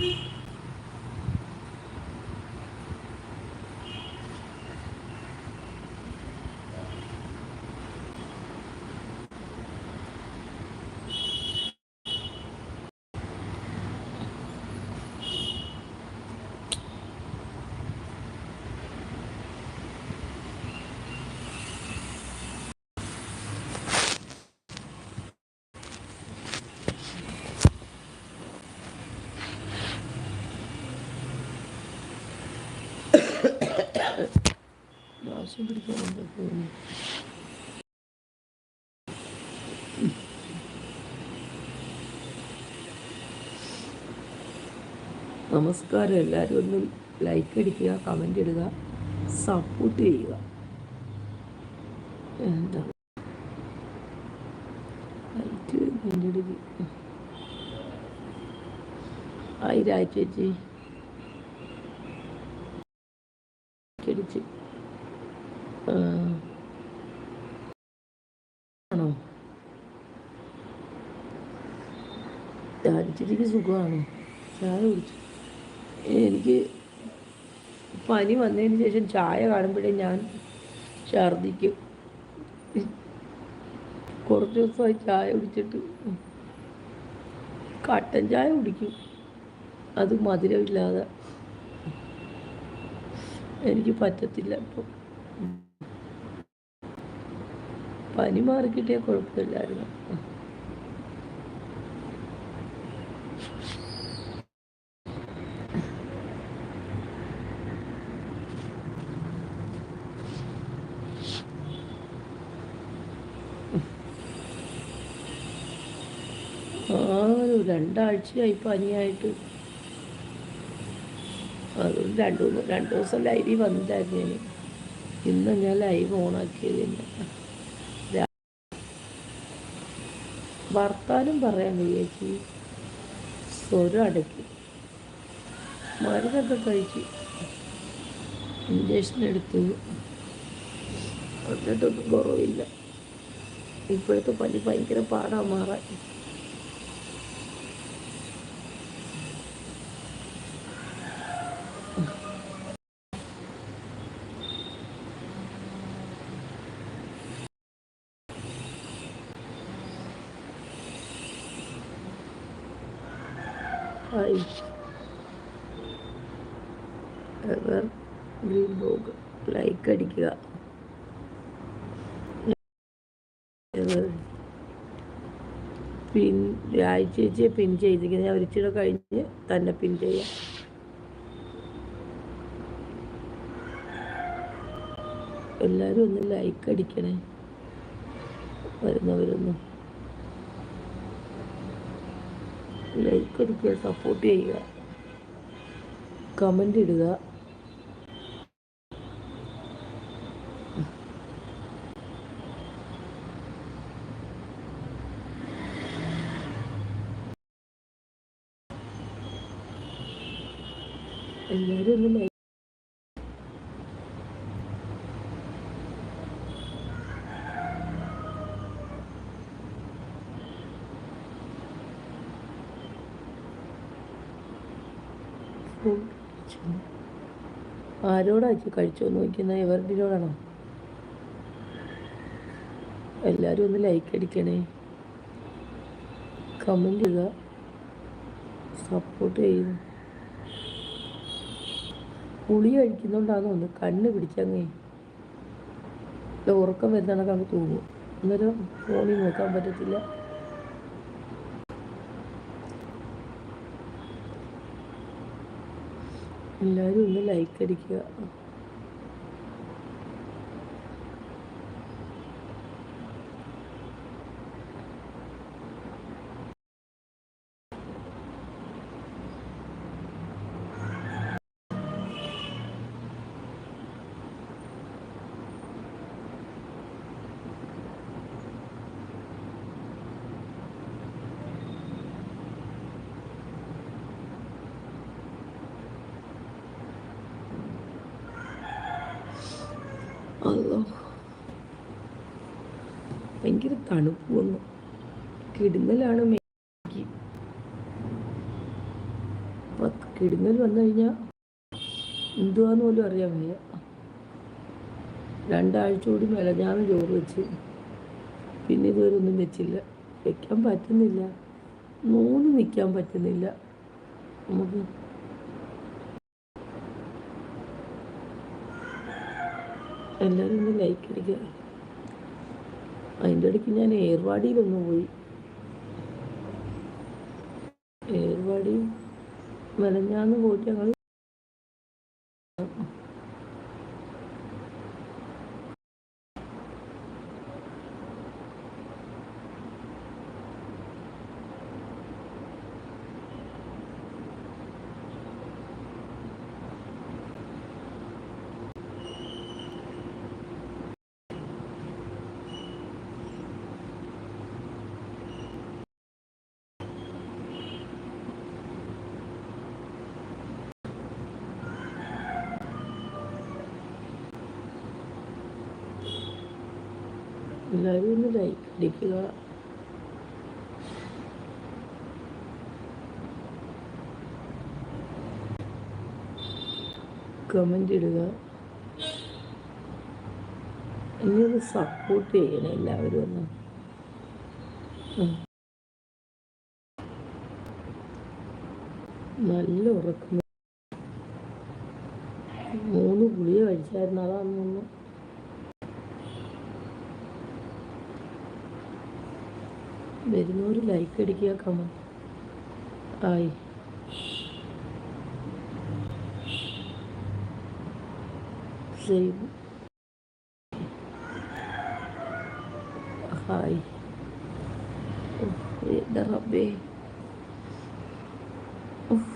Beep. നമസ്കാരം. എല്ലാവരും ഒന്ന് ലൈക്ക് അടിക്കുക കമന്റ് ഇടുക സപ്പോർട്ട് ചെയ്യുക. എന്താ? ലൈറ്റ് കമന്റ് ഇടുക ആയി ചേച്ചി രാജിച്ചിരിക്ക് സുഖമാണോ. ചായ കുടിച്ചു. എനിക്ക് പനി വന്നതിന് ശേഷം ചായ കാണുമ്പോഴേ ഞാൻ ഛർദിക്കും കുറച്ച് ദിവസമായി ചായ കുടിച്ചിട്ട് കട്ടൻ ചായ കുടിക്കും. അത് മധുരമില്ലാതെ എനിക്ക് പറ്റത്തില്ല ഇപ്പം. പനി മാറിക്കിട്ടിയാൽ കുഴപ്പമില്ലായിരുന്നു ആ ഒരു രണ്ടാഴ്ചയായി പനിയായിട്ട്. അതുകൊണ്ട് രണ്ട് രണ്ട് ദിവസം ലൈവിൽ വന്നിട്ടായിരുന്നു ഇന്ന് ഞാൻ ലൈവ് ഓണാക്കിയത് തന്നെ രാ- വർത്താനം പറയാൻ വയ്യേച്ചി സ്വരം അടക്കി. മരുന്നൊക്കെ കഴിച്ച്. ഇഞ്ചക്ഷൻ എടുത്തു. എന്നിട്ടൊന്നും കുറവില്ല. ഇപ്പോഴത്തെ പനി ഭയങ്കര പാടാ മാറാൻ ഹായ് എവർ ഗ്രീൻ ബോഗ് ലൈക്ക് അടിക്കുക എവർ പിൻ രാഴ്ചയെ പിൻ ചെയ്തിരിക്കുന്നത്. ഞാൻ ഒരിച്ചിടെ കഴിഞ്ഞ് തന്നെ പിൻ ചെയ്യാം. എല്ലാവരും ഒന്ന് ലൈക്ക് അടിക്കണേ. വരുന്നവരൊന്നും. ലൈക്ക് അടിക്കുക സപ്പോർട്ട് ചെയ്യുക. കമന്റ് ഇടുക എല്ലാവരും ഒന്ന് ലൈക്ക് ഫുഡ് കഴിച്ചു ആരോടാ കഴിച്ചോ നോക്കുന്നത് എവരുടെയോടാണോ എല്ലാവരും ഒന്ന് ലൈക്ക് അടിക്കണേ. കമന്റ് ചെയ്യുക സപ്പോർട്ട് ചെയ്യുക. പുളി കഴിക്കുന്നതുകൊണ്ടാണ് ഒന്ന് കണ്ണ് പിടിച്ചങ്ങേ. ഉറക്കം വരുന്നതാണ് അങ്ങ് തൂങ്ങും അന്നേരം ഫോണിൽ നോക്കാൻ പറ്റത്തില്ല. എല്ലാവരും ഒന്ന് ലൈക്ക് അടിക്കുക അല്ലോ ഭയങ്കര തണുപ്പ് വന്നു കിടുന്നലാണ് അപ്പം കിടുങ്ങൽ വന്നു കഴിഞ്ഞാൽ എന്തുവാന്ന് പോലും അറിയാൻ വയ്യ. രണ്ടാഴ്ച കൂടി മെലഞ്ഞാന്ന് ചോറ് വെച്ച്. പിന്നെ ഇതുവരെ ഒന്നും വെച്ചില്ല. വെക്കാൻ പറ്റുന്നില്ല. നൂന്ന് നിൽക്കാൻ പറ്റുന്നില്ല. നമുക്ക് എല്ലാവരും ഒന്ന് ലൈക്ക് അടിക്കുക. അതിന്റെ ഇടയ്ക്ക് ഞാൻ ഏർവാടിയിലൊന്ന് പോയി. ഏർവാടി മലഞ്ഞാന്ന് പോയിട്ട് ഞങ്ങൾ എല്ലാവരും ഒന്ന് ലൈക്ക് അടിക്കുക കമന്റ് ഇടുക എന്നെ സപ്പോർട്ട് ചെയ്യണം എല്ലാവരും ഒന്ന്. നല്ല ഉറക്കം. മൂന്ന് ഗുളിക കഴിച്ചായിരുന്നു അതാണെന്ന് വരുന്നവർ ലൈക്ക് അടിക്കുക കമൻ ആയി സേവ് ഹായ് എന്റെ റബ്ബേ ഉഫ്,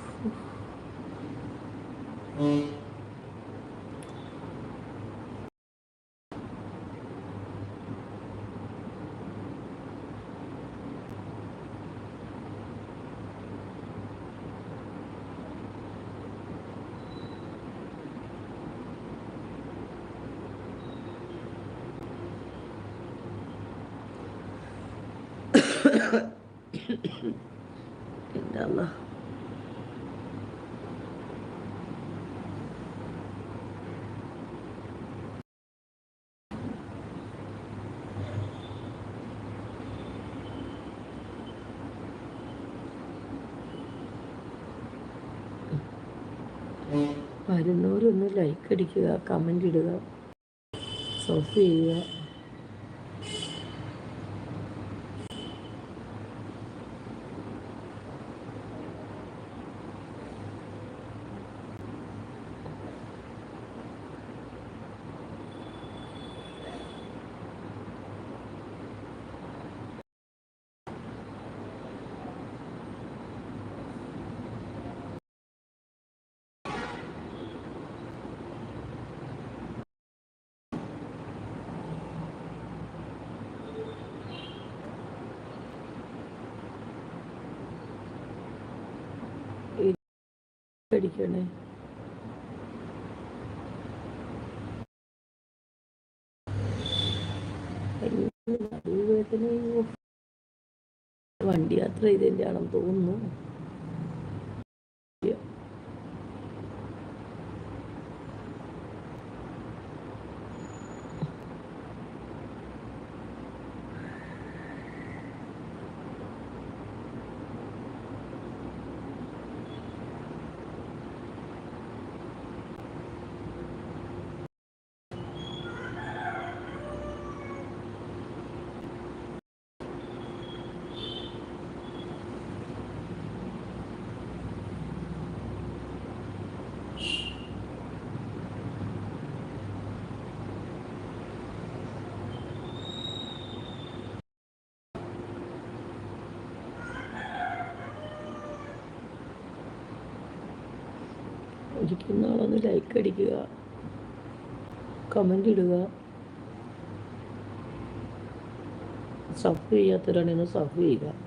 വരുന്നവരൊന്ന് ലൈക്ക് അടിക്കുക കമന്റ് ഇടുക സോഫ് ചെയ്യുക. അടിക്കണേ വണ്ടി യാത്ര ചെയ്തതിന്റെ ആണെന്ന് തോന്നുന്നു. ഇരിക്കുന്ന ആളൊന്ന് ലൈക്ക് അടിക്കുക. കമന്റ് ഇടുക. സഫ് ചെയ്യാത്തവരാണെങ്കിൽ സഫ് ചെയ്യുക.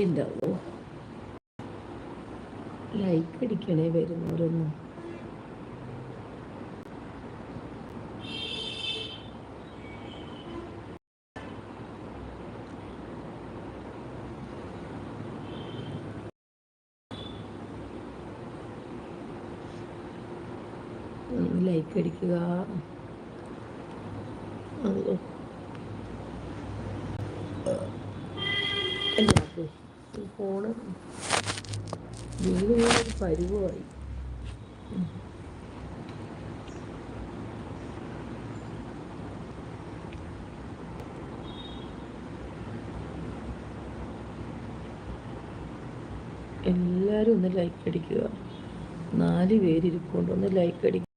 ഉണ്ടാവോ ലൈക്ക് അടിക്കണേ വരുന്നവരൊന്നും. ലൈക്ക് അടിക്കുക. എല്ലാവർക്കും ഈ ഫോണ് വീട് വീടൊരു എല്ലാവരും ഒന്ന് ലൈക്ക് അടിക്കുക. നാല് പേരിരിപ്പുണ്ട്. ഒന്ന് ലൈക്ക് അടിക്കുക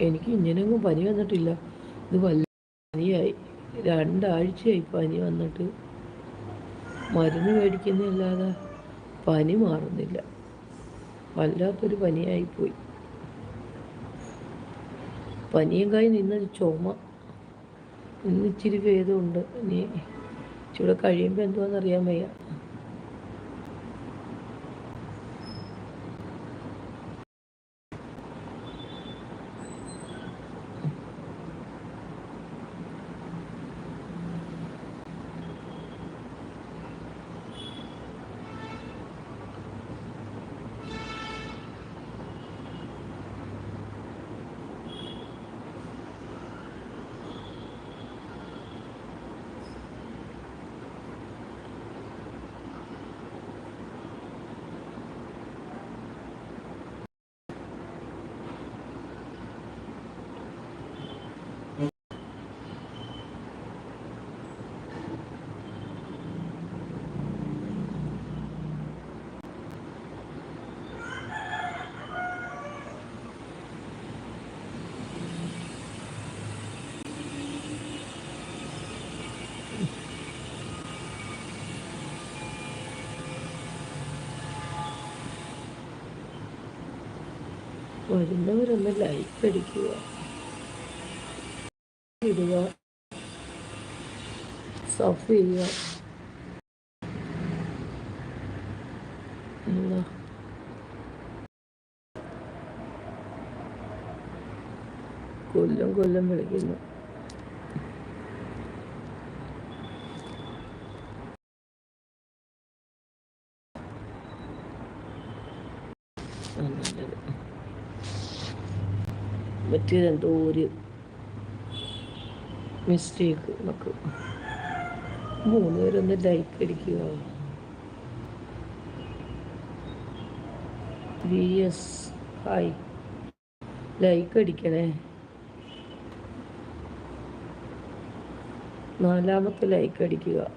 എനിക്ക് ഇങ്ങനെയൊന്നും പനി വന്നിട്ടില്ല. ഇത് വല്ല പനിയായി. രണ്ടാഴ്ചയായി പനി വന്നിട്ട്. മരുന്ന് മേടിക്കുന്നതല്ലാതെ പനി മാറുന്നില്ല. വല്ലാത്തൊരു പനിയായിപ്പോയി. പനിയും കായി നിന്നൊരു ചുമ. ഇന്നിച്ചിരി ഭേദമുണ്ട്. ഇനി ഇച്ചിരി കഴിയുമ്പോൾ എന്തുവാണെന്നറിയാൻ വയ്യ. വരുന്നവരൊന്ന് ലൈക്ക് അടിക്കുക ഇടുക. സഫ് ചെയ്യുക. എന്താ? കൊല്ലം കൊല്ലം വിളിക്കുന്നു ആ, നല്ലത് മറ്റേതെന്തോ ഒരു മിസ്റ്റേക്ക് നമുക്ക് മൂന്ന് പേരൊന്ന് ലൈക്ക് അടിക്കുക വി എസ് ഹായ് ലൈക്ക് അടിക്കണേ. നാലാമത്തെ ലൈക്ക് അടിക്കുക.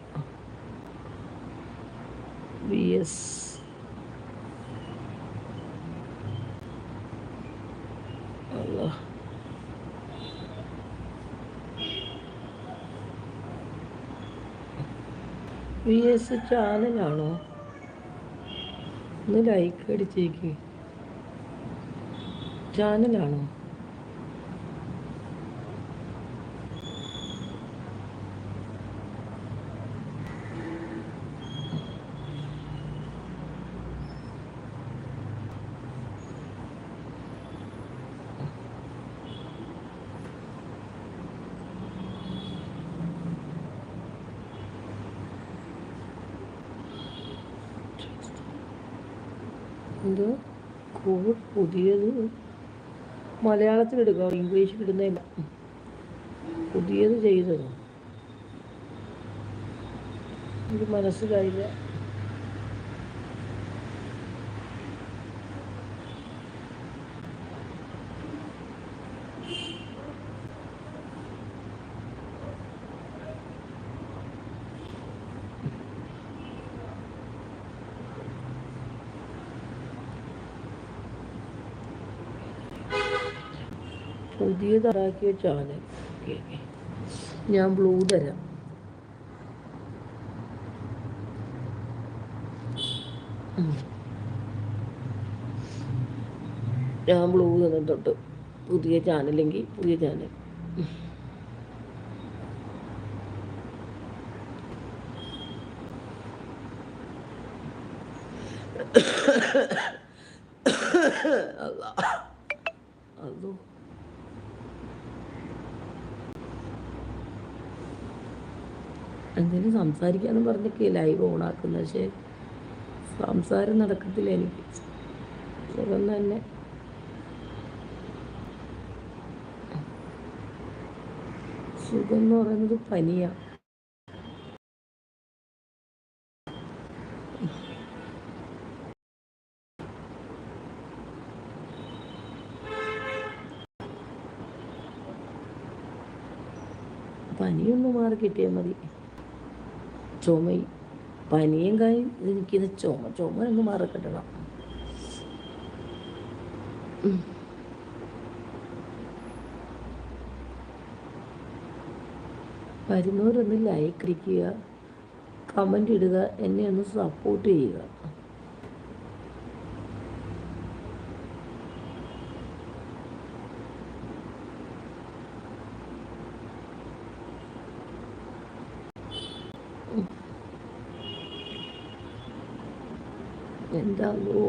വി എസ് വി എസ് ചാനലാണോ ഒന്ന് ലൈക്ക് അടിച്ചേക്ക്. ചാനലാണോ എന്തോ? കോഡ് പുതിയത്. മലയാളത്തിൽ എടുക്കുക ഇംഗ്ലീഷിൽ ഇടുന്നില്ല പുതിയത് ചെയ്തതോ? എനിക്ക് മനസ്സിലായില്ല. പുതിയതാക്കിയ ചാനൽ ഓക്കെ ഞാൻ ബ്ലൂ തരാം. ഞാൻ ബ്ലൂ തന്നിട്ടുണ്ട്. പുതിയ ചാനലെങ്കിൽ പുതിയ ചാനൽ സംസാരിക്കാനും പറഞ്ഞൊക്കെ ലൈവ് ഓണാക്കുന്നത് പക്ഷേ സംസാരം നടക്കത്തില്ല എനിക്ക്. സുഖം തന്നെ സുഖം എന്ന് പറയുന്നത് പനിയാണ് പനിയൊന്ന് മാറി കിട്ടിയാൽ മതി. ചുമയും. പനിയും കായും എനിക്കിത് ചുമ ചുമ ഒന്ന് മാറി കിട്ടണം ഉം. വരുന്നവരൊന്ന് ലൈക്ക് അടിക്കുക കമന്റ് ഇടുക എന്നെ ഒന്ന് സപ്പോർട്ട് ചെയ്യുക. എന്താണോ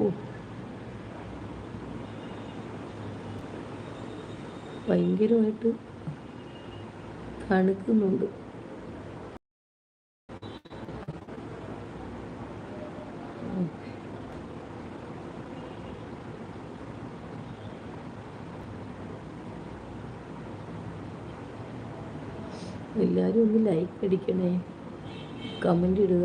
ഭയങ്കരമായിട്ട് തണുക്കുന്നുണ്ട്. എല്ലാവരും ഒന്ന് ലൈക്ക് അടിക്കണേ. കമന്റ് ഇടുക.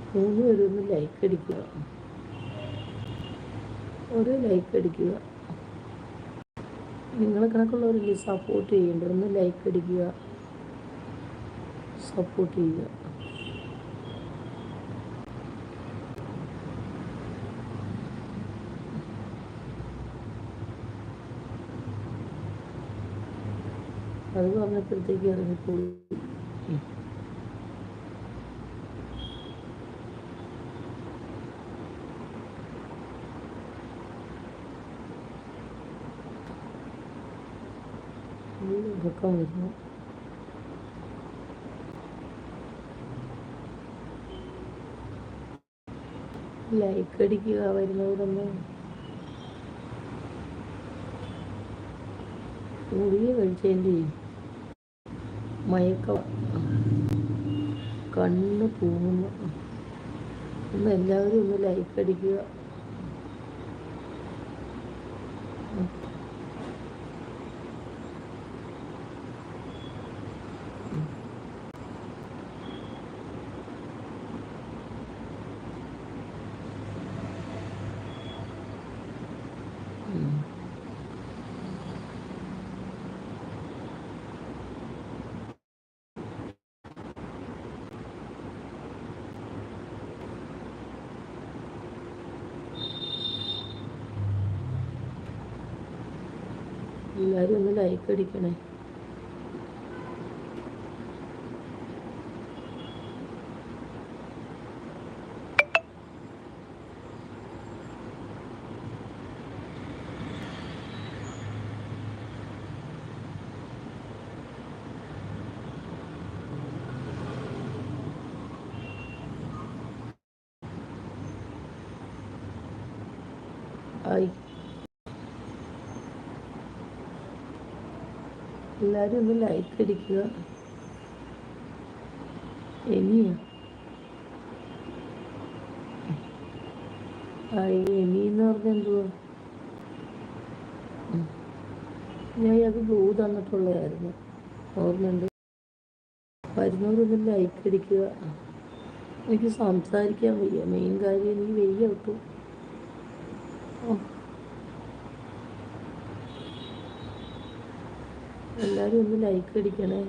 പേരും ഒന്ന് ലൈക്ക് അടിക്കുക. ഒരു ലൈക്ക് അടിക്കുക. നിങ്ങൾ നിങ്ങളെ കണക്കുള്ളവരില്ലേ സപ്പോർട്ട് ചെയ്യേണ്ടത് ഒന്ന് ലൈക്ക് അടിക്കുക. സപ്പോർട്ട് ചെയ്യുക. അത് പറഞ്ഞപ്പോഴത്തേക്ക് ഇറങ്ങിപ്പോയി ഉം. നല്ല ഉറക്കം വരുന്നു ലൈക്ക് അടിക്കുക വരുന്നവരൊന്ന് ഗുളിക കഴിച്ചതിന്റെ മയക്ക. കണ്ണ് പൂങ്ങുന്നു ഒന്ന് എല്ലാവരും ഒന്ന് ലൈക്ക് അടിക്കുക. എല്ലാവരും ഒന്ന് ലൈക്ക് അടിക്കണേ ആയി എല്ലാവരും ഒന്ന് ലൈക്ക് അടിക്കുക എനിയോ ആ എന്ന് പറഞ്ഞ എന്തുവാ. ഞാൻ ഇയാൾക്ക് ബ്ലൂ തന്നിട്ടുള്ളതായിരുന്നു. ഓർമ്മയുണ്ട്. വരുന്നവരൊന്ന് ലൈക്ക് അടിക്കുക എനിക്ക് സംസാരിക്കാൻ വയ്യ. മെയിൻ കാര്യം എനിക്ക് വയ്യ ഒട്ടും. എല്ലാവരും ഒന്ന് ലൈക്ക് അടിക്കണേ.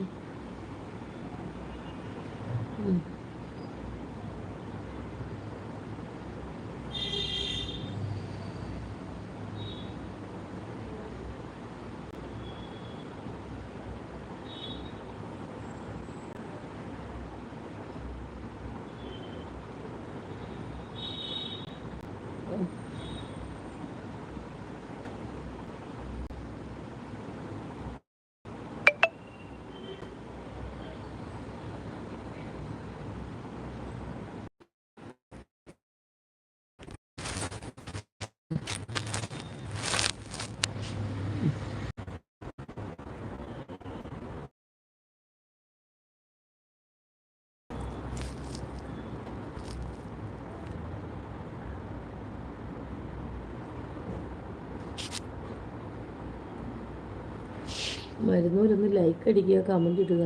വരുന്നവരൊന്ന് ലൈക്ക് അടിക്കുക കമന്റ് ഇടുക.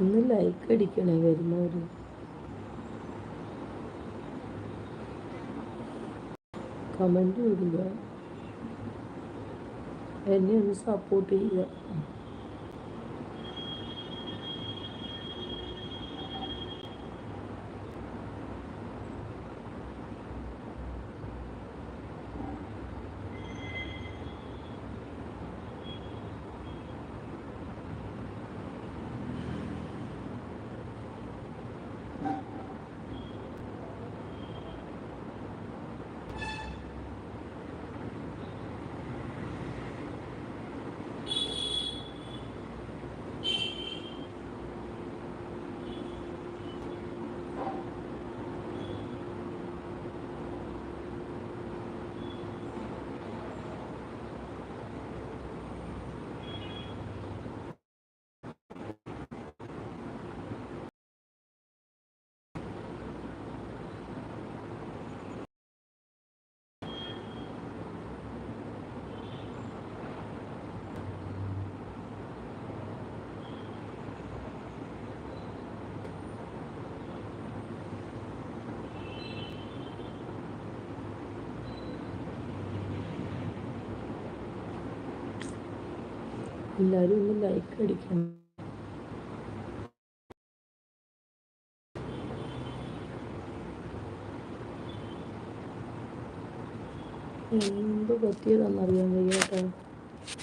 ഒന്ന് ലൈക്ക് അടിക്കണേ വരുന്നവർ കമന്റ് ഇടുക എന്നെ ഒന്ന് സപ്പോർട്ട് ചെയ്യുക എല്ലാവരും ഒന്ന് ലൈക്ക് അടിക്കണം. എന്ത് പറ്റിയതാണെന്നറിയാൻ കേട്ടോ.